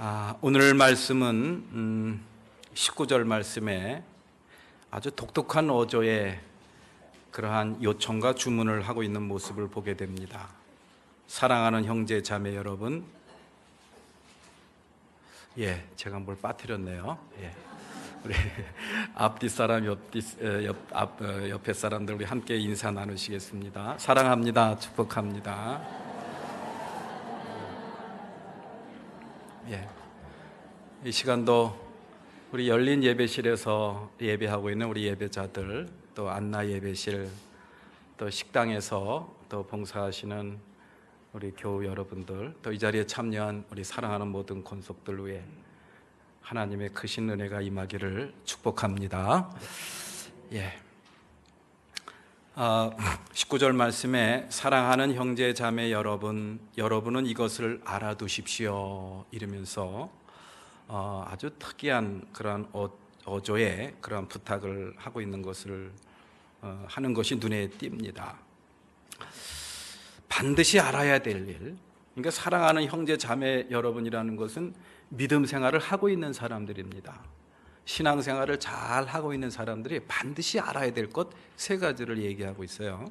아, 오늘 말씀은 음, 19절 말씀에 아주 독특한 어조의 그러한 요청과 주문을 하고 있는 모습을 보게 됩니다. 사랑하는 형제 자매 여러분, 예, 제가 뭘 빠뜨렸네요. 예. 우리 앞뒤 사람, 옆뒤 에, 옆, 앞, 어, 옆에 사람들 우리 함께 인사 나누시겠습니다. 사랑합니다. 축복합니다. 예. 이 시간도 우리 열린 예배실에서 예배하고 있는 우리 예배자들 또 안나 예배실 또 식당에서 또 봉사하시는 우리 교우 여러분들 또 이 자리에 참여한 우리 사랑하는 모든 권속들 위해 하나님의 크신 은혜가 임하기를 축복합니다. 예. 아, 19절 말씀에 사랑하는 형제 자매 여러분, 여러분은 이것을 알아두십시오. 이러면서 어, 아주 특이한 그런 어, 어조의 그런 부탁을 하고 있는 것을 어, 하는 것이 눈에 띕니다. 반드시 알아야 될 일. 그러니까 사랑하는 형제 자매 여러분이라는 것은 믿음 생활을 하고 있는 사람들입니다. 신앙 생활을 잘 하고 있는 사람들이 반드시 알아야 될 것 세 가지를 얘기하고 있어요.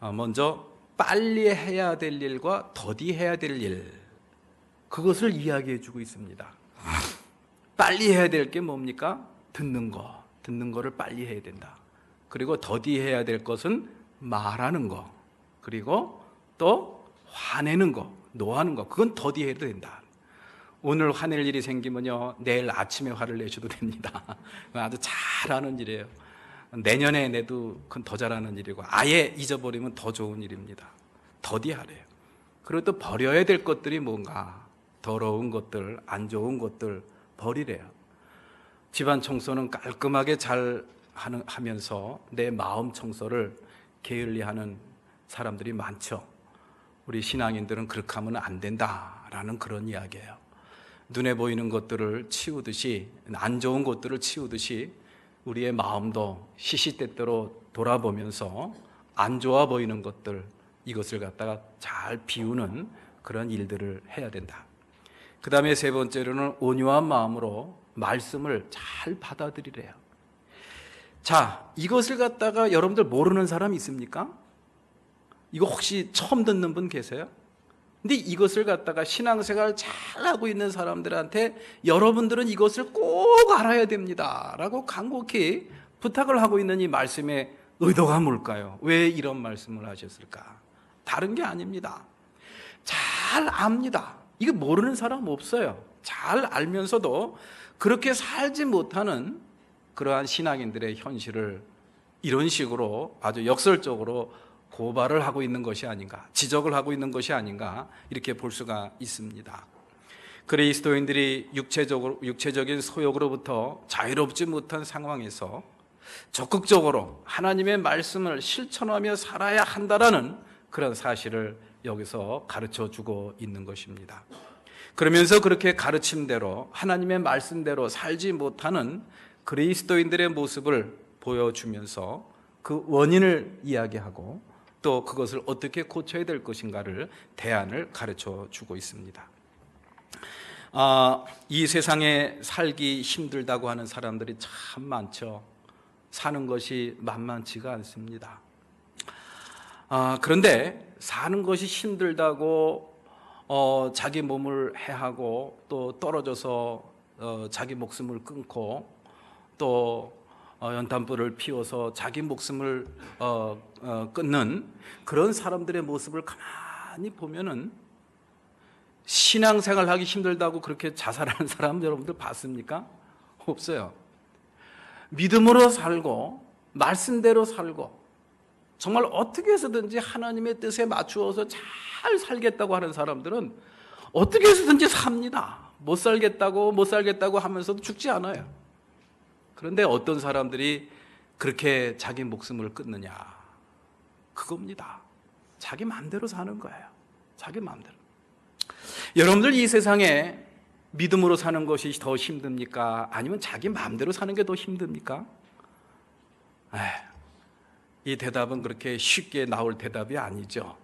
어, 먼저 빨리 해야 될 일과 더디 해야 될 일. 그것을 이야기해 주고 있습니다. 빨리 해야 될 게 뭡니까? 듣는 거. 듣는 거를 빨리 해야 된다. 그리고 더디 해야 될 것은 말하는 거. 그리고 또 화내는 거, 노하는 거. 그건 더디 해도 된다. 오늘 화낼 일이 생기면요 내일 아침에 화를 내셔도 됩니다. 아주 잘하는 일이에요. 내년에 내도 그건 더 잘하는 일이고 아예 잊어버리면 더 좋은 일입니다. 더디하래요. 그리고 또 버려야 될 것들이 뭔가 더러운 것들, 안 좋은 것들 버리래요. 집안 청소는 깔끔하게 잘 하는, 하면서 내 마음 청소를 게을리 하는 사람들이 많죠. 우리 신앙인들은 그렇게 하면 안 된다라는 그런 이야기예요. 눈에 보이는 것들을 치우듯이 안 좋은 것들을 치우듯이 우리의 마음도 시시때때로 돌아보면서 안 좋아 보이는 것들 이것을 갖다가 잘 비우는 그런 일들을 해야 된다. 그 다음에 세 번째로는 온유한 마음으로 말씀을 잘 받아들이래요. 자, 이것을 갖다가 여러분들 모르는 사람 있습니까? 이거 혹시 처음 듣는 분 계세요? 근데 이것을 갖다가 신앙생활 잘 하고 있는 사람들한테 여러분들은 이것을 꼭 알아야 됩니다. 라고 간곡히 부탁을 하고 있는 이 말씀의 의도가 뭘까요? 왜 이런 말씀을 하셨을까? 다른 게 아닙니다. 잘 압니다. 이거 모르는 사람 없어요. 잘 알면서도 그렇게 살지 못하는 그러한 신앙인들의 현실을 이런 식으로 아주 역설적으로 고발을 하고 있는 것이 아닌가, 지적을 하고 있는 것이 아닌가, 이렇게 볼 수가 있습니다. 그리스도인들이 육체적으로, 육체적인 소욕으로부터 자유롭지 못한 상황에서 적극적으로 하나님의 말씀을 실천하며 살아야 한다라는 그런 사실을 여기서 가르쳐 주고 있는 것입니다. 그러면서 그렇게 가르침대로 하나님의 말씀대로 살지 못하는 그리스도인들의 모습을 보여주면서 그 원인을 이야기하고 또 그것을 어떻게 고쳐야 될 것인가를 대안을 가르쳐 주고 있습니다. 아, 이 세상에 살기 힘들다고 하는 사람들이 참 많죠. 사는 것이 만만치가 않습니다. 아, 그런데 사는 것이 힘들다고 어, 자기 몸을 해하고 또 떨어져서 어, 자기 목숨을 끊고 또 어, 연탄불을 피워서 자기 목숨을 어, 어, 끊는 그런 사람들의 모습을 가만히 보면은 신앙생활 하기 힘들다고 그렇게 자살하는 사람 여러분들 봤습니까? 없어요. 믿음으로 살고 말씀대로 살고 정말 어떻게 해서든지 하나님의 뜻에 맞추어서 잘 살겠다고 하는 사람들은 어떻게 해서든지 삽니다. 못 살겠다고 못 살겠다고 하면서도 죽지 않아요. 그런데 어떤 사람들이 그렇게 자기 목숨을 끊느냐? 그겁니다. 자기 마음대로 사는 거예요. 자기 마음대로. 여러분들 이 세상에 믿음으로 사는 것이 더 힘듭니까? 아니면 자기 마음대로 사는 게 더 힘듭니까? 이 대답은 그렇게 쉽게 나올 대답이 아니죠.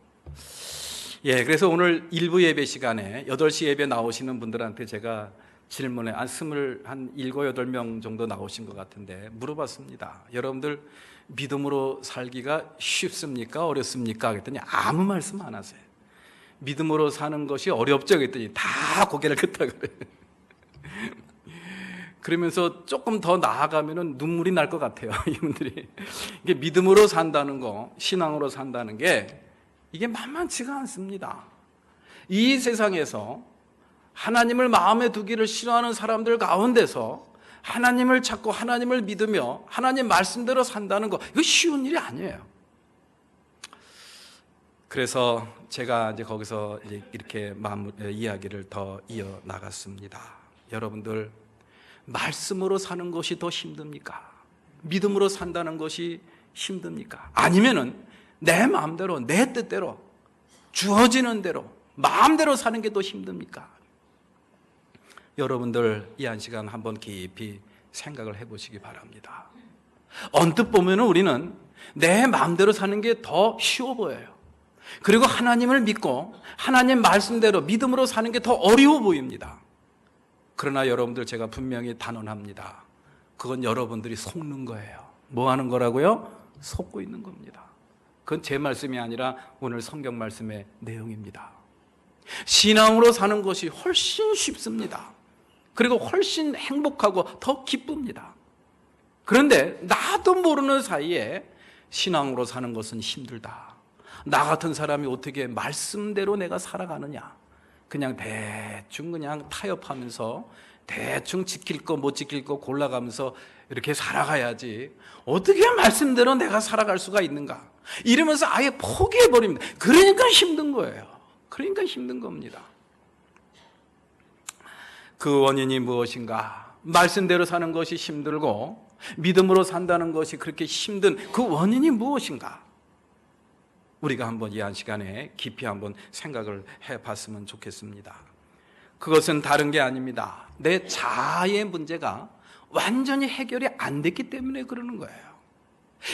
예, 그래서 오늘 일부 예배 시간에 8시 예배 나오시는 분들한테 제가 질문에 한 스물 한 일곱 여덟 명 정도 나오신 것 같은데 물어봤습니다. 여러분들 믿음으로 살기가 쉽습니까? 어렵습니까? 그랬더니 아무 말씀 안 하세요. 믿음으로 사는 것이 어렵죠? 그랬더니 다 고개를 끄덕 그래요. 그러면서 조금 더 나아가면은 눈물이 날 것 같아요. 이분들이. 이게 믿음으로 산다는 거, 신앙으로 산다는 게 이게 만만치가 않습니다. 이 세상에서 하나님을 마음에 두기를 싫어하는 사람들 가운데서 하나님을 찾고 하나님을 믿으며 하나님 말씀대로 산다는 거, 이거 쉬운 일이 아니에요. 그래서 제가 이제 거기서 이렇게 마무, 이야기를 더 이어 나갔습니다. 여러분들, 말씀으로 사는 것이 더 힘듭니까? 믿음으로 산다는 것이 힘듭니까? 아니면은 내 마음대로, 내 뜻대로, 주어지는 대로, 마음대로 사는 게 더 힘듭니까? 여러분들 이 한 시간 한번 깊이 생각을 해보시기 바랍니다. 언뜻 보면 우리는 내 마음대로 사는 게 더 쉬워 보여요. 그리고 하나님을 믿고 하나님 말씀대로 믿음으로 사는 게 더 어려워 보입니다. 그러나 여러분들 제가 분명히 단언합니다. 그건 여러분들이 속는 거예요. 뭐 하는 거라고요? 속고 있는 겁니다. 그건 제 말씀이 아니라 오늘 성경 말씀의 내용입니다. 신앙으로 사는 것이 훨씬 쉽습니다. 그리고 훨씬 행복하고 더 기쁩니다. 그런데 나도 모르는 사이에 신앙으로 사는 것은 힘들다. 나 같은 사람이 어떻게 말씀대로 내가 살아가느냐. 그냥 대충 그냥 타협하면서 대충 지킬 거 못 지킬 거 골라가면서 이렇게 살아가야지. 어떻게 말씀대로 내가 살아갈 수가 있는가. 이러면서 아예 포기해버립니다. 그러니까 힘든 거예요. 그러니까 힘든 겁니다. 그 원인이 무엇인가? 말씀대로 사는 것이 힘들고 믿음으로 산다는 것이 그렇게 힘든 그 원인이 무엇인가? 우리가 한번 이 한 시간에 깊이 한번 생각을 해 봤으면 좋겠습니다. 그것은 다른 게 아닙니다. 내 자아의 문제가 완전히 해결이 안 됐기 때문에 그러는 거예요.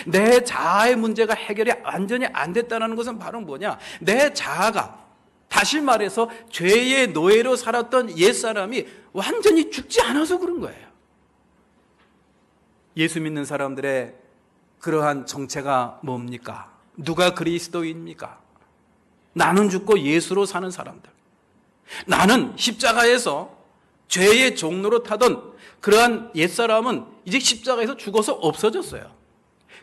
내 자아의 문제가 해결이 완전히 안 됐다는 것은 바로 뭐냐? 내 자아가 다시 말해서 죄의 노예로 살았던 옛사람이 완전히 죽지 않아서 그런 거예요. 예수 믿는 사람들의 그러한 정체가 뭡니까? 누가 그리스도입니까? 나는 죽고 예수로 사는 사람들. 나는 십자가에서 죄의 종로로 타던 그러한 옛사람은 이제 십자가에서 죽어서 없어졌어요.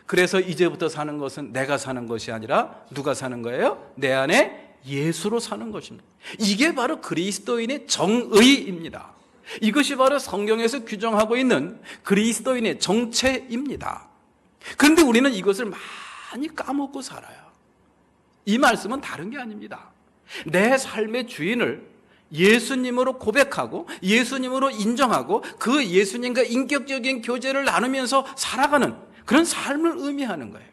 그래서 이제부터 사는 것은 내가 사는 것이 아니라 누가 사는 거예요? 내 안에 예수로 사는 것입니다. 이게 바로 그리스도인의 정의입니다. 이것이 바로 성경에서 규정하고 있는 그리스도인의 정체입니다. 그런데 우리는 이것을 많이 까먹고 살아요. 이 말씀은 다른 게 아닙니다. 내 삶의 주인을 예수님으로 고백하고 예수님으로 인정하고 그 예수님과 인격적인 교제를 나누면서 살아가는 그런 삶을 의미하는 거예요.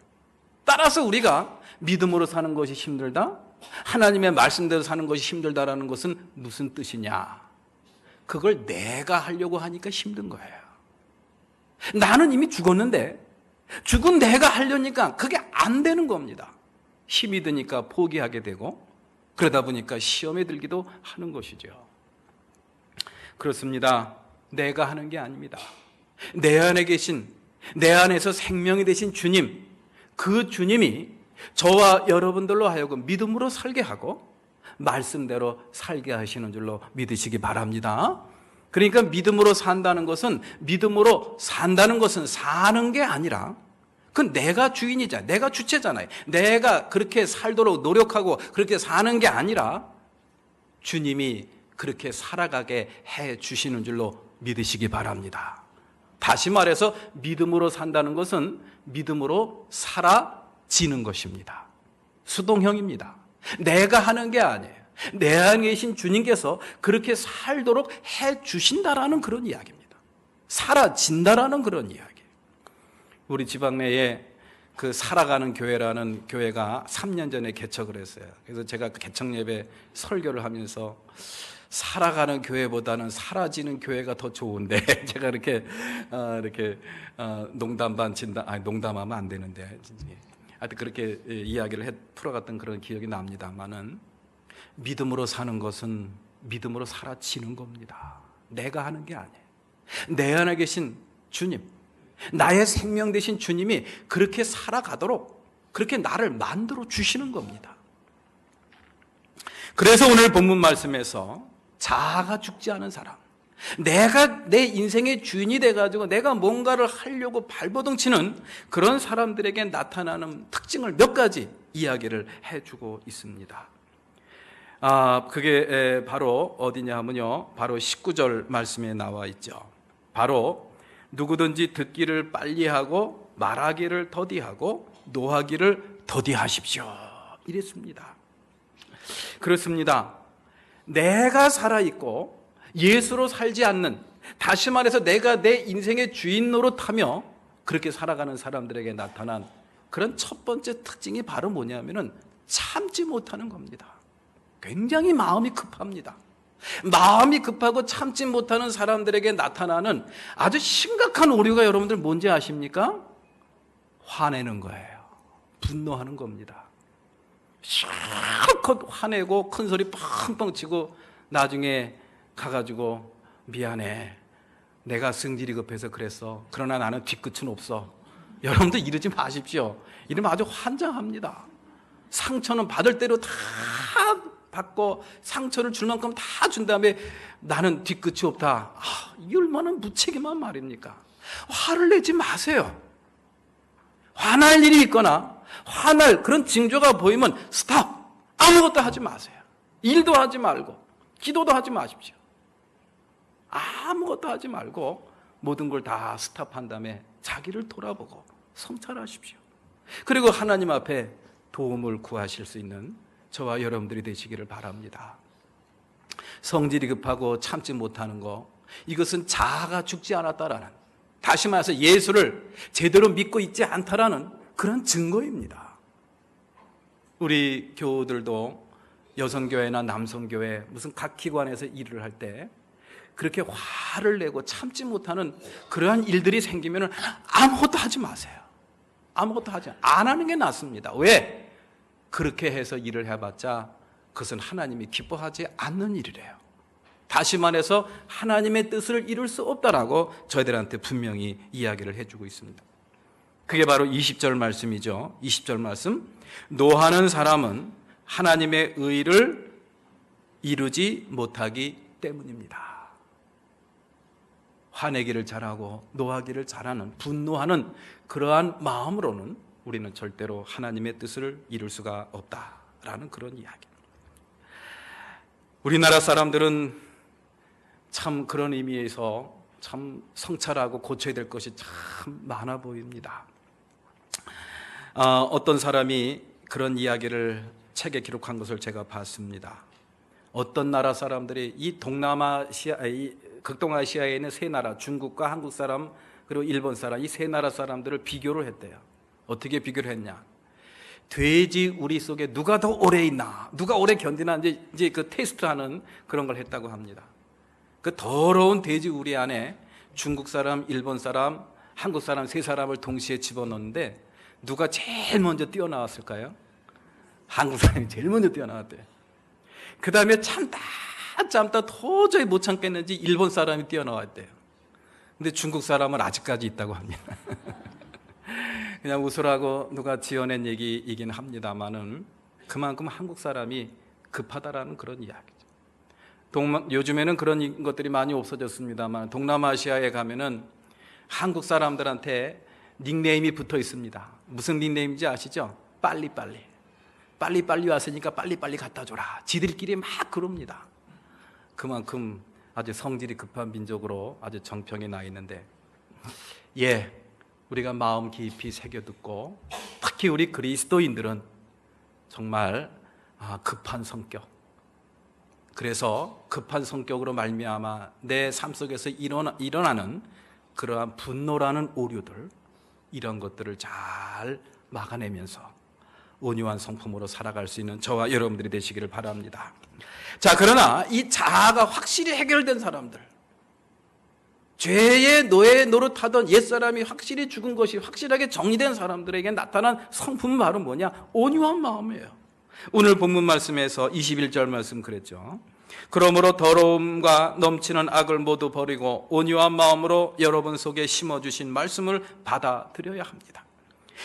따라서 우리가 믿음으로 사는 것이 힘들다? 하나님의 말씀대로 사는 것이 힘들다라는 것은 무슨 뜻이냐? 그걸 내가 하려고 하니까 힘든 거예요. 나는 이미 죽었는데 죽은 내가 하려니까 그게 안 되는 겁니다. 힘이 드니까 포기하게 되고 그러다 보니까 시험에 들기도 하는 것이죠. 그렇습니다. 내가 하는 게 아닙니다. 내 안에 계신 내 안에서 생명이 되신 주님, 그 주님이 저와 여러분들로 하여금 믿음으로 살게 하고 말씀대로 살게 하시는 줄로 믿으시기 바랍니다. 그러니까 믿음으로 산다는 것은 믿음으로 산다는 것은 사는 게 아니라 그건 내가 주인이자 내가 주체잖아요. 내가 그렇게 살도록 노력하고 그렇게 사는 게 아니라 주님이 그렇게 살아가게 해 주시는 줄로 믿으시기 바랍니다. 다시 말해서 믿음으로 산다는 것은 믿음으로 살아 지는 것입니다. 수동형입니다. 내가 하는 게 아니에요. 내 안에 계신 주님께서 그렇게 살도록 해 주신다라는 그런 이야기입니다. 사라진다라는 그런 이야기. 우리 지방 내에 그 살아가는 교회라는 교회가 3년 전에 개척을 했어요. 그래서 제가 그 개척 예배 설교를 하면서 살아가는 교회보다는 사라지는 교회가 더 좋은데 제가 이렇게 어, 이렇게 어, 농담 반 진담 아니 농담하면 안 되는데 하여튼 그렇게 이야기를 해, 풀어갔던 그런 기억이 납니다만은 믿음으로 사는 것은 믿음으로 살아지는 겁니다. 내가 하는 게 아니에요. 내 안에 계신 주님, 나의 생명 되신 주님이 그렇게 살아가도록 그렇게 나를 만들어 주시는 겁니다. 그래서 오늘 본문 말씀에서 자아가 죽지 않은 사람, 내가 내 인생의 주인이 돼가지고 내가 뭔가를 하려고 발버둥 치는 그런 사람들에게 나타나는 특징을 몇 가지 이야기를 해주고 있습니다. 아, 그게 에, 바로 어디냐 하면요. 바로 19절 말씀에 나와 있죠. 바로 누구든지 듣기를 빨리 하고 말하기를 더디하고 노하기를 더디하십시오. 이랬습니다. 그렇습니다. 내가 살아있고 예수로 살지 않는, 다시 말해서 내가 내 인생의 주인 노릇하며 그렇게 살아가는 사람들에게 나타난 그런 첫 번째 특징이 바로 뭐냐면은 참지 못하는 겁니다. 굉장히 마음이 급합니다. 마음이 급하고 참지 못하는 사람들에게 나타나는 아주 심각한 오류가 여러분들 뭔지 아십니까? 화내는 거예요. 분노하는 겁니다. 실컷 화내고 큰 소리 펑펑 치고 나중에 가가지고 미안해. 내가 승질이 급해서 그랬어. 그러나 나는 뒤끝은 없어. 여러분들 이러지 마십시오. 이러면 아주 환장합니다. 상처는 받을 대로 다 받고 상처를 줄 만큼 다 준 다음에 나는 뒤끝이 없다. 아, 이 얼마나 무책임한 말입니까? 화를 내지 마세요. 화날 일이 있거나 화날 그런 징조가 보이면 스탑! 아무것도 하지 마세요. 일도 하지 말고 기도도 하지 마십시오. 아무것도 하지 말고 모든 걸 다 스탑한 다음에 자기를 돌아보고 성찰하십시오. 그리고 하나님 앞에 도움을 구하실 수 있는 저와 여러분들이 되시기를 바랍니다. 성질이 급하고 참지 못하는 거 이것은 자아가 죽지 않았다라는 다시 말해서 예수를 제대로 믿고 있지 않다라는 그런 증거입니다. 우리 교우들도 여성교회나 남성교회 무슨 각 기관에서 일을 할 때 그렇게 화를 내고 참지 못하는 그러한 일들이 생기면 아무것도 하지 마세요. 아무것도 하지 안 하는 게 낫습니다. 왜? 그렇게 해서 일을 해봤자 그것은 하나님이 기뻐하지 않는 일이래요. 다시 말해서 하나님의 뜻을 이룰 수 없다라고 저희들한테 분명히 이야기를 해주고 있습니다. 그게 바로 20절 말씀이죠. 20절 말씀. 노하는 사람은 하나님의 의를 이루지 못하기 때문입니다. 화내기를 잘하고 노하기를 잘하는 분노하는 그러한 마음으로는 우리는 절대로 하나님의 뜻을 이룰 수가 없다라는 그런 이야기. 우리나라 사람들은 참 그런 의미에서 참 성찰하고 고쳐야 될 것이 참 많아 보입니다. 어, 어떤 사람이 그런 이야기를 책에 기록한 것을 제가 봤습니다. 어떤 나라 사람들이 이 동남아시아, 이 극동아시아에 있는 세 나라, 중국과 한국 사람 그리고 일본 사람 이 세 나라 사람들을 비교를 했대요. 어떻게 비교를 했냐? 돼지 우리 속에 누가 더 오래 있나, 누가 오래 견디나 이제 이제 그 테스트하는 그런 걸 했다고 합니다. 그 더러운 돼지 우리 안에 중국 사람, 일본 사람, 한국 사람 세 사람을 동시에 집어넣는데 누가 제일 먼저 뛰어나왔을까요? 한국 사람이 제일 먼저 뛰어나왔대요. 그 다음에 참다 참다 도저히 못 참겠는지 일본 사람이 뛰어나왔대요. 근데 중국 사람은 아직까지 있다고 합니다. 그냥 웃으라고 누가 지어낸 얘기이긴 합니다만은 그만큼 한국 사람이 급하다라는 그런 이야기죠. 동마, 요즘에는 그런 것들이 많이 없어졌습니다만 동남아시아에 가면은 한국 사람들한테 닉네임이 붙어 있습니다. 무슨 닉네임인지 아시죠? 빨리빨리. 빨리빨리 왔으니까 빨리빨리 갖다 줘라. 지들끼리 막 그럽니다. 그만큼 아주 성질이 급한 민족으로 아주 정평이 나 있는데, 예, 우리가 마음 깊이 새겨 듣고, 특히 우리 그리스도인들은 정말 아, 급한 성격. 그래서 급한 성격으로 말미암아 내 삶 속에서 일어나, 일어나는 그러한 분노라는 오류들, 이런 것들을 잘 막아내면서 온유한 성품으로 살아갈 수 있는 저와 여러분들이 되시기를 바랍니다. 자, 그러나 이 자아가 확실히 해결된 사람들, 죄의 노예 노릇하던 옛사람이 확실히 죽은 것이 확실하게 정리된 사람들에게 나타난 성품은 바로 뭐냐? 온유한 마음이에요. 오늘 본문 말씀에서 21절 말씀 그랬죠. 그러므로 더러움과 넘치는 악을 모두 버리고 온유한 마음으로 여러분 속에 심어주신 말씀을 받아들여야 합니다.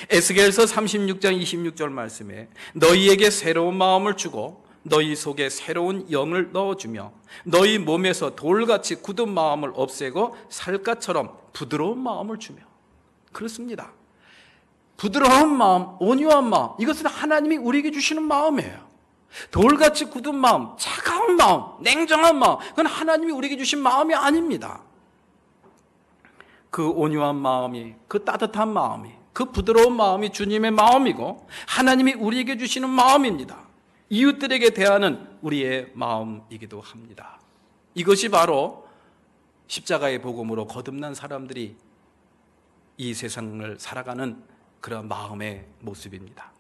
에스겔서 36장 26절 말씀에 너희에게 새로운 마음을 주고 너희 속에 새로운 영을 넣어주며 너희 몸에서 돌같이 굳은 마음을 없애고 살갗처럼 부드러운 마음을 주며 그렇습니다. 부드러운 마음, 온유한 마음, 이것은 하나님이 우리에게 주시는 마음이에요. 돌같이 굳은 마음, 차가운 마음, 냉정한 마음, 그건 하나님이 우리에게 주신 마음이 아닙니다. 그 온유한 마음이, 그 따뜻한 마음이, 그 부드러운 마음이 주님의 마음이고, 하나님이 우리에게 주시는 마음입니다. 이웃들에게 대하는 우리의 마음이기도 합니다. 이것이 바로 십자가의 복음으로 거듭난 사람들이 이 세상을 살아가는 그런 마음의 모습입니다.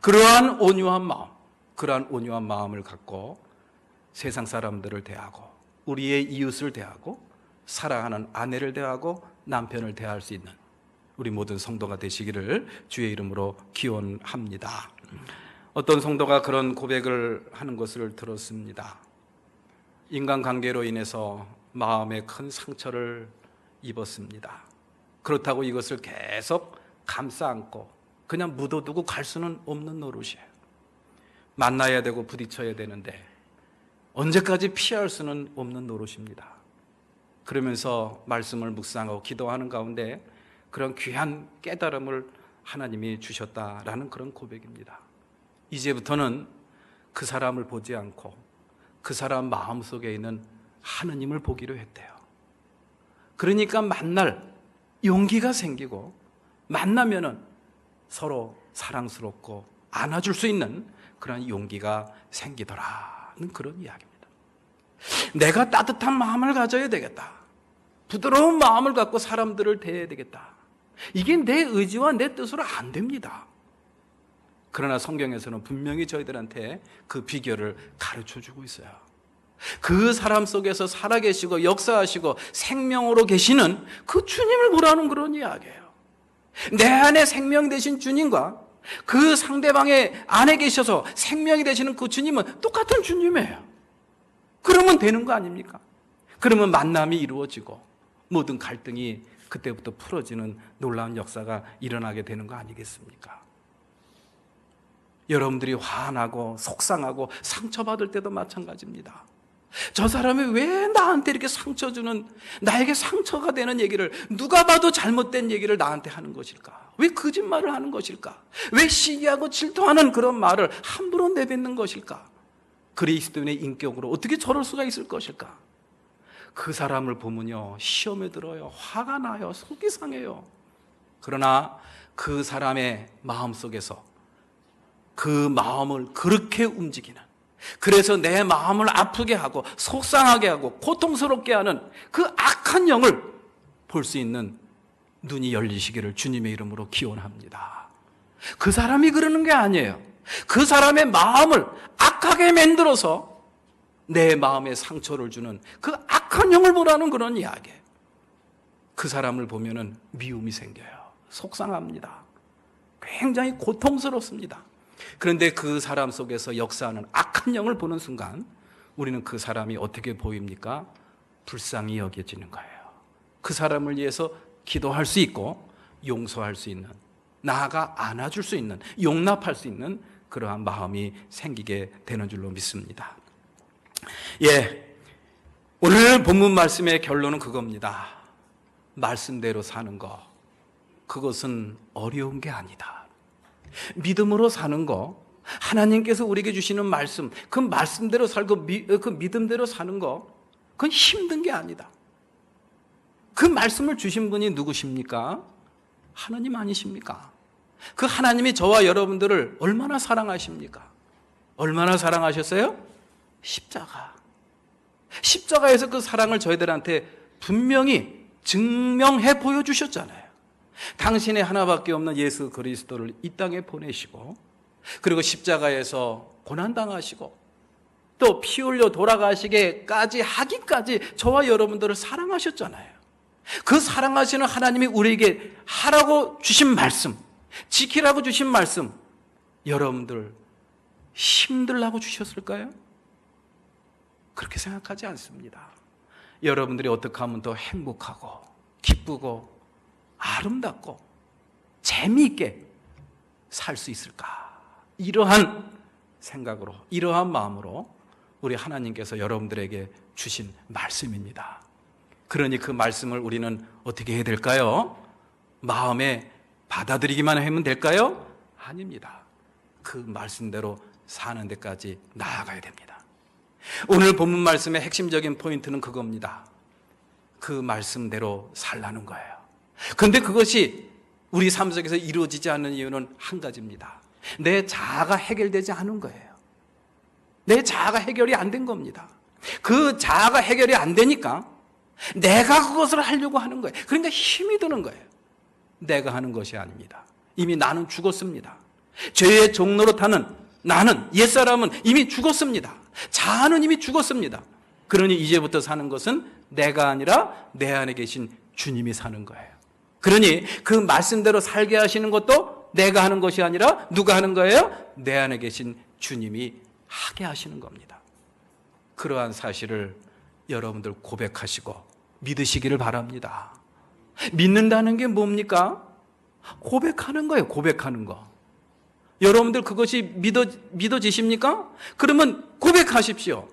그러한 온유한 마음, 그러한 온유한 마음을 갖고 세상 사람들을 대하고 우리의 이웃을 대하고 사랑하는 아내를 대하고 남편을 대할 수 있는 우리 모든 성도가 되시기를 주의 이름으로 기원합니다. 어떤 성도가 그런 고백을 하는 것을 들었습니다. 인간관계로 인해서 마음에 큰 상처를 입었습니다. 그렇다고 이것을 계속 감싸 안고 그냥 묻어두고 갈 수는 없는 노릇이에요. 만나야 되고 부딪혀야 되는데 언제까지 피할 수는 없는 노릇입니다. 그러면서 말씀을 묵상하고 기도하는 가운데 그런 귀한 깨달음을 하나님이 주셨다라는 그런 고백입니다. 이제부터는 그 사람을 보지 않고 그 사람 마음 속에 있는 하느님을 보기로 했대요. 그러니까 만날 용기가 생기고 만나면은 서로 사랑스럽고 안아줄 수 있는 그런 용기가 생기더라는 그런 이야기입니다. 내가 따뜻한 마음을 가져야 되겠다. 부드러운 마음을 갖고 사람들을 대해야 되겠다. 이게 내 의지와 내 뜻으로 안 됩니다. 그러나 성경에서는 분명히 저희들한테 그 비결을 가르쳐 주고 있어요. 그 사람 속에서 살아계시고 역사하시고 생명으로 계시는 그 주님을 보라는 그런 이야기예요. 내 안에 생명 되신 주님과 그 상대방의 안에 계셔서 생명이 되시는 그 주님은 똑같은 주님이에요. 그러면 되는 거 아닙니까? 그러면 만남이 이루어지고 모든 갈등이 그때부터 풀어지는 놀라운 역사가 일어나게 되는 거 아니겠습니까? 여러분들이 화나고 속상하고 상처받을 때도 마찬가지입니다. 저 사람이 왜 나한테 이렇게 상처 주는, 나에게 상처가 되는 얘기를, 누가 봐도 잘못된 얘기를 나한테 하는 것일까? 왜 거짓말을 하는 것일까? 왜 시기하고 질투하는 그런 말을 함부로 내뱉는 것일까? 그리스도인의 인격으로 어떻게 저럴 수가 있을 것일까? 그 사람을 보면요, 시험에 들어요. 화가 나요. 속이 상해요. 그러나 그 사람의 마음 속에서 그 마음을 그렇게 움직이는 그래서 내 마음을 아프게 하고 속상하게 하고 고통스럽게 하는 그 악한 영을 볼 수 있는 눈이 열리시기를 주님의 이름으로 기원합니다. 그 사람이 그러는 게 아니에요. 그 사람의 마음을 악하게 만들어서 내 마음에 상처를 주는 그 악한 영을 보라는 그런 이야기예요. 그 사람을 보면은 미움이 생겨요. 속상합니다. 굉장히 고통스럽습니다. 그런데 그 사람 속에서 역사하는 악한 영을 보는 순간 우리는 그 사람이 어떻게 보입니까? 불쌍히 여겨지는 거예요. 그 사람을 위해서 기도할 수 있고 용서할 수 있는 나아가 안아줄 수 있는 용납할 수 있는 그러한 마음이 생기게 되는 줄로 믿습니다. 예. 오늘 본문 말씀의 결론은 그겁니다. 말씀대로 사는 거. 그것은 어려운 게 아니다. 믿음으로 사는 거, 하나님께서 우리에게 주시는 말씀, 그 말씀대로 살고 미, 그 믿음대로 사는 거, 그건 힘든 게 아니다. 그 말씀을 주신 분이 누구십니까? 하나님 아니십니까? 그 하나님이 저와 여러분들을 얼마나 사랑하십니까? 얼마나 사랑하셨어요? 십자가. 십자가에서 그 사랑을 저희들한테 분명히 증명해 보여주셨잖아요. 당신의 하나밖에 없는 예수 그리스도를 이 땅에 보내시고 그리고 십자가에서 고난당하시고 또 피 흘려 돌아가시게까지 하기까지 저와 여러분들을 사랑하셨잖아요. 그 사랑하시는 하나님이 우리에게 하라고 주신 말씀, 지키라고 주신 말씀, 여러분들 힘들라고 주셨을까요? 그렇게 생각하지 않습니다. 여러분들이 어떻게 하면 더 행복하고 기쁘고 아름답고 재미있게 살 수 있을까? 이러한 생각으로, 이러한 마음으로 우리 하나님께서 여러분들에게 주신 말씀입니다. 그러니 그 말씀을 우리는 어떻게 해야 될까요? 마음에 받아들이기만 하면 될까요? 아닙니다. 그 말씀대로 사는 데까지 나아가야 됩니다. 오늘 본문 말씀의 핵심적인 포인트는 그겁니다. 그 말씀대로 살라는 거예요. 근데 그것이 우리 삶 속에서 이루어지지 않는 이유는 한 가지입니다. 내 자아가 해결되지 않은 거예요. 내 자아가 해결이 안 된 겁니다. 그 자아가 해결이 안 되니까 내가 그것을 하려고 하는 거예요. 그러니까 힘이 드는 거예요. 내가 하는 것이 아닙니다. 이미 나는 죽었습니다. 죄의 종로로 타는 나는, 옛사람은 이미 죽었습니다. 자아는 이미 죽었습니다. 그러니 이제부터 사는 것은 내가 아니라 내 안에 계신 주님이 사는 거예요. 그러니 그 말씀대로 살게 하시는 것도 내가 하는 것이 아니라 누가 하는 거예요? 내 안에 계신 주님이 하게 하시는 겁니다. 그러한 사실을 여러분들 고백하시고 믿으시기를 바랍니다. 믿는다는 게 뭡니까? 고백하는 거예요, 고백하는 거. 여러분들 그것이 믿어, 믿어지십니까? 그러면 고백 하십시오.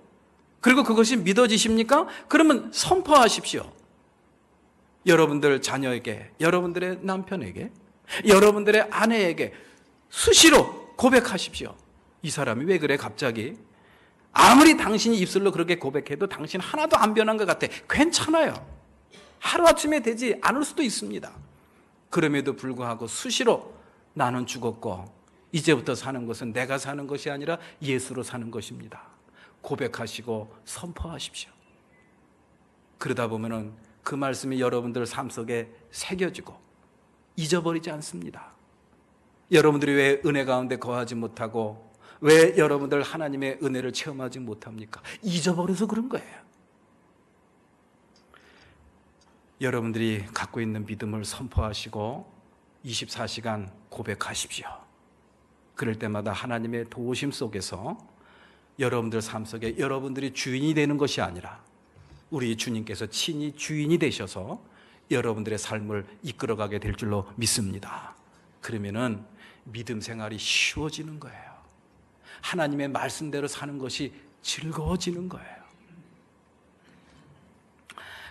그리고 그것이 믿어지십니까? 그러면 선포하십시오. 여러분들 자녀에게, 여러분들의 남편에게, 여러분들의 아내에게 수시로 고백하십시오. 이 사람이 왜 그래, 갑자기? 아무리 당신이 입술로 그렇게 고백해도 당신 하나도 안 변한 것 같아. 괜찮아요. 하루아침에 되지 않을 수도 있습니다. 그럼에도 불구하고 수시로 나는 죽었고 이제부터 사는 것은 내가 사는 것이 아니라 예수로 사는 것입니다. 고백하시고 선포하십시오. 그러다 보면은 그 말씀이 여러분들 삶 속에 새겨지고 잊어버리지 않습니다. 여러분들이 왜 은혜 가운데 거하지 못하고 왜 여러분들 하나님의 은혜를 체험하지 못합니까? 잊어버려서 그런 거예요. 여러분들이 갖고 있는 믿음을 선포하시고 24시간 고백하십시오. 그럴 때마다 하나님의 도우심 속에서 여러분들 삶 속에 여러분들이 주인이 되는 것이 아니라 우리 주님께서 친히 주인이 되셔서 여러분들의 삶을 이끌어가게 될 줄로 믿습니다. 그러면은 믿음 생활이 쉬워지는 거예요. 하나님의 말씀대로 사는 것이 즐거워지는 거예요.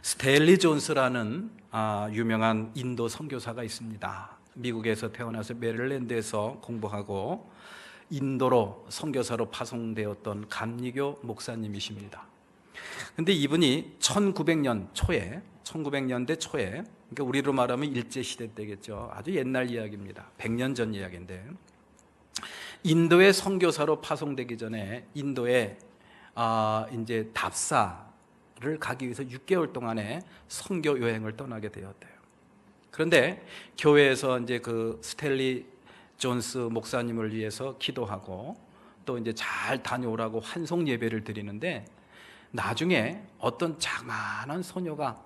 스텔리 존스라는 아, 유명한 인도 선교사가 있습니다. 미국에서 태어나서 메릴랜드에서 공부하고 인도로 선교사로 파송되었던 감리교 목사님이십니다. 근데 이분이 1900년 초에 1900년대 초에 그러니까 우리로 말하면 일제 시대 때겠죠. 아주 옛날 이야기입니다. 100년 전 이야기인데 인도의 선교사로 파송되기 전에 인도에 아 이제 답사를 가기 위해서 6개월 동안의 선교 여행을 떠나게 되었대요. 그런데 교회에서 이제 그 스텔리 존스 목사님을 위해서 기도하고 또 이제 잘 다녀오라고 환송 예배를 드리는데 나중에 어떤 자만한 소녀가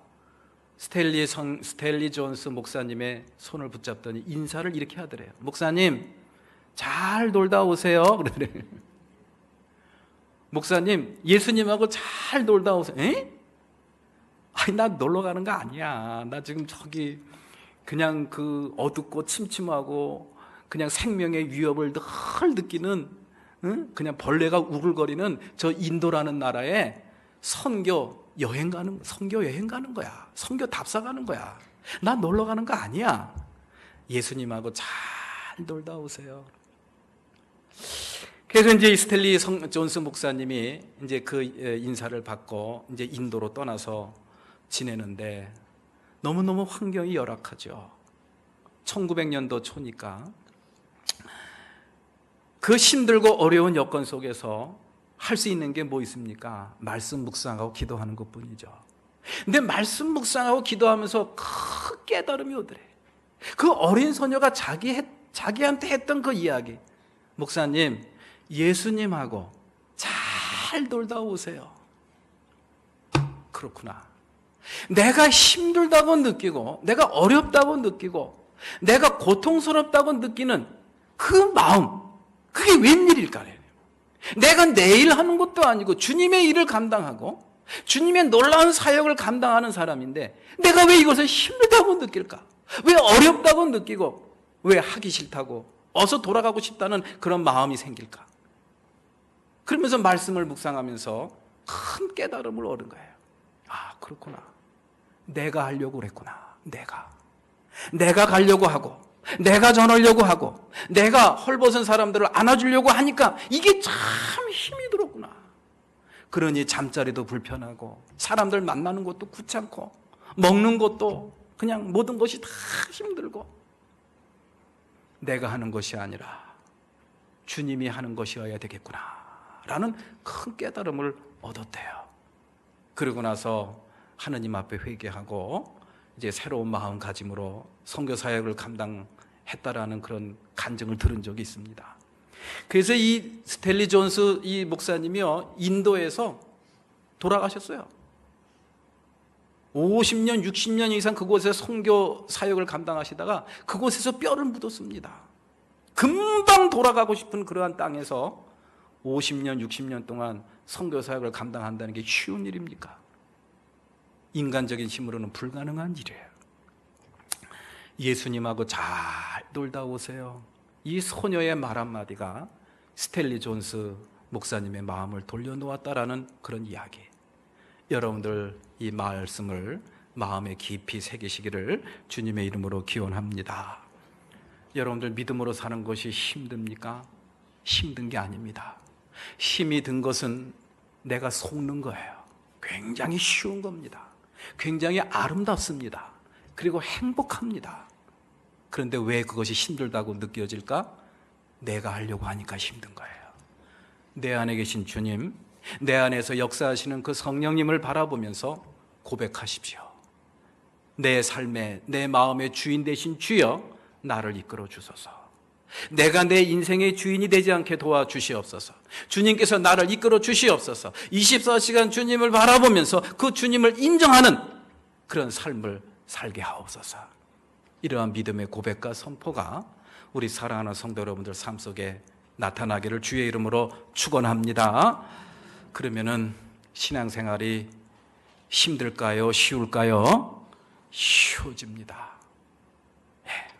스텔리 성, 스텔리 존스 목사님의 손을 붙잡더니 인사를 이렇게 하더래요. 목사님 잘 놀다 오세요. 그러더래. 목사님 예수님하고 잘 놀다 오세요. 에? 아니 나 놀러 가는 거 아니야. 나 지금 저기 그냥 그 어둡고 침침하고 그냥 생명의 위협을 늘 느끼는 응? 그냥 벌레가 우글거리는 저 인도라는 나라에 선교 여행 가는 선교 여행 가는 거야. 선교 답사 가는 거야. 나 놀러 가는 거 아니야. 예수님하고 잘 놀다 오세요. 그래서 이제 스텔리 성, 존스 목사님이 이제 그 인사를 받고 이제 인도로 떠나서 지내는데 너무너무 환경이 열악하죠. 1900년도 초니까 그 힘들고 어려운 여건 속에서 할 수 있는 게 뭐 있습니까? 말씀 묵상하고 기도하는 것 뿐이죠. 근데 말씀 묵상하고 기도하면서 큰 깨달음이 오더래. 그 어린 소녀가 자기, 했, 자기한테 했던 그 이야기. 목사님, 예수님하고 잘 놀다 오세요. 그렇구나. 내가 힘들다고 느끼고, 내가 어렵다고 느끼고, 내가 고통스럽다고 느끼는 그 마음, 그게 웬일일까? 내가 내일 하는 것도 아니고 주님의 일을 감당하고 주님의 놀라운 사역을 감당하는 사람인데 내가 왜 이것을 힘들다고 느낄까? 왜 어렵다고 느끼고 왜 하기 싫다고 어서 돌아가고 싶다는 그런 마음이 생길까? 그러면서 말씀을 묵상하면서 큰 깨달음을 얻은 거예요. 아, 그렇구나. 내가 하려고 그랬구나. 내가. 내가 가려고 하고, 내가 전하려고 하고, 내가 헐벗은 사람들을 안아주려고 하니까 이게 참 힘이 들었구나. 그러니 잠자리도 불편하고, 사람들 만나는 것도 귀찮고, 먹는 것도 그냥 모든 것이 다 힘들고, 내가 하는 것이 아니라 주님이 하는 것이어야 되겠구나. 라는 큰 깨달음을 얻었대요. 그러고 나서 하느님 앞에 회개하고 이제 새로운 마음가짐으로 선교 사역을 감당했다라는 그런 간증을 들은 적이 있습니다. 그래서 이 스텔리 존스 이 목사님이요 인도에서 돌아가셨어요. 50년, 60년 이상 그곳에서 선교 사역을 감당하시다가 그곳에서 뼈를 묻었습니다. 금방 돌아가고 싶은 그러한 땅에서 50년, 60년 동안 선교 사역을 감당한다는 게 쉬운 일입니까? 인간적인 힘으로는 불가능한 일이에요. 예수님하고 잘 놀다 오세요. 이 소녀의 말 한마디가 스텔리 존스 목사님의 마음을 돌려놓았다라는 그런 이야기. 여러분들 이 말씀을 마음에 깊이 새기시기를 주님의 이름으로 기원합니다. 여러분들 믿음으로 사는 것이 힘듭니까? 힘든 게 아닙니다. 힘이 든 것은 내가 속는 거예요. 굉장히 쉬운 겁니다. 굉장히 아름답습니다. 그리고 행복합니다. 그런데 왜 그것이 힘들다고 느껴질까? 내가 하려고 하니까 힘든 거예요. 내 안에 계신 주님, 내 안에서 역사하시는 그 성령님을 바라보면서 고백하십시오. 내 삶의, 내 마음의 주인 되신 주여, 나를 이끌어 주소서. 내가 내 인생의 주인이 되지 않게 도와주시옵소서. 주님께서 나를 이끌어 주시옵소서. 24시간 주님을 바라보면서 그 주님을 인정하는 그런 삶을 살게 하옵소서. 이러한 믿음의 고백과 선포가 우리 사랑하는 성도 여러분들 삶 속에 나타나기를 주의 이름으로 축원합니다. 그러면은 신앙생활이 힘들까요? 쉬울까요? 쉬워집니다.